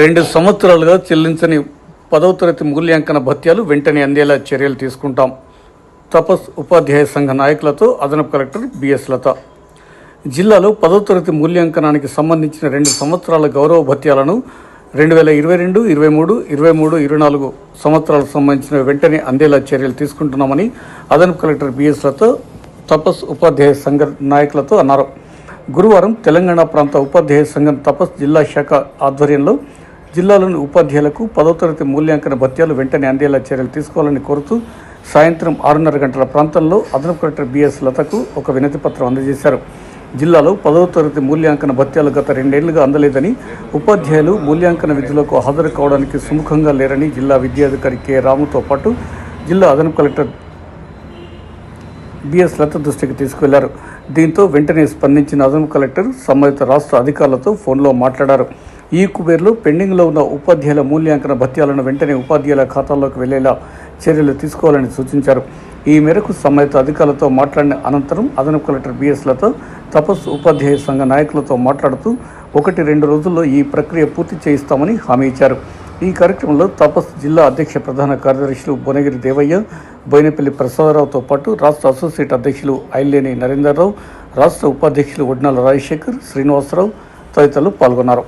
రెండు సంవత్సరాలుగా చెల్లించని పదవ తరగతి మూల్యాంకన భత్యాలు వెంటనే అందేలా చర్యలు తీసుకుంటాం. తపస్ ఉపాధ్యాయ సంఘ నాయకులతో అదనపు కలెక్టర్ బిఎస్ లత. జిల్లాలో పదవ తరగతి మూల్యాంకనానికి సంబంధించిన రెండు సంవత్సరాల గౌరవ భత్యాలను రెండు వేల ఇరవై రెండు ఇరవై మూడు ఇరవై మూడు ఇరవై నాలుగు సంవత్సరాలకు సంబంధించిన వెంటనే అందేలా చర్యలు తీసుకుంటున్నామని అదనపు కలెక్టర్ బిఎస్ లత తపస్ ఉపాధ్యాయ సంఘ నాయకులతో అన్నారు. గురువారం తెలంగాణ ప్రాంత ఉపాధ్యాయ సంఘం తపస్ జిల్లా శాఖ ఆధ్వర్యంలో జిల్లాలోని ఉపాధ్యాయులకు పదో తరగతి మూల్యాంకన భత్యాలు వెంటనే అందేలా చర్యలు తీసుకోవాలని కోరుతూ సాయంత్రం ఆరున్నర గంటల ప్రాంతంలో అదనపు కలెక్టర్ బిఎస్ లతకు ఒక వినతి పత్రం అందజేశారు. జిల్లాలో పదవ తరగతి మూల్యాంకన భత్యాలు గత రెండేళ్ళుగా అందలేదని ఉపాధ్యాయులు మూల్యాంకన విధులకు హాజరు కావడానికి సుముఖంగా లేరని జిల్లా విద్యాధికారి కె. రాముతో పాటు జిల్లా అదనపు కలెక్టర్ బిఎస్ లత దృష్టికి తీసుకువెళ్ళారు దీంతో వెంటనే స్పందించిన అదనపు కలెక్టర్ సంబంధిత రాష్ట్ర అధికారులతో ఫోన్లో మాట్లాడారు. ఈ కుబేర్లో పెండింగ్లో ఉన్న ఉపాధ్యాయుల మూల్యాంకన భత్యాలను వెంటనే ఉపాధ్యాయుల ఖాతాల్లోకి వెళ్ళేలా చర్యలు తీసుకోవాలని సూచించారు. ఈ మేరకు సంబంధిత అధికారులతో మాట్లాడిన అనంతరం అదనపు కలెక్టర్ బిఎస్ లత ఉపాధ్యాయ సంఘ నాయకులతో మాట్లాడుతూ ఒకటి రెండు రోజుల్లో ఈ ప్రక్రియ పూర్తి చేయిస్తామని హామీ ఇచ్చారు. ఈ కార్యక్రమంలో తపస్ జిల్లా అధ్యక్ష ప్రధాన కార్యదర్శులు భువనగిరి దేవయ్య బోయినపల్లి ప్రసాదరావుతో పాటు రాష్ట్ర అసోసియేట్ అధ్యక్షులు ఐలేని నరేందర్రావు రాష్ట్ర ఉపాధ్యక్షులు ఒడ్నాల రాజశేఖర్ శ్రీనివాసరావు తదితరులు పాల్గొన్నారు.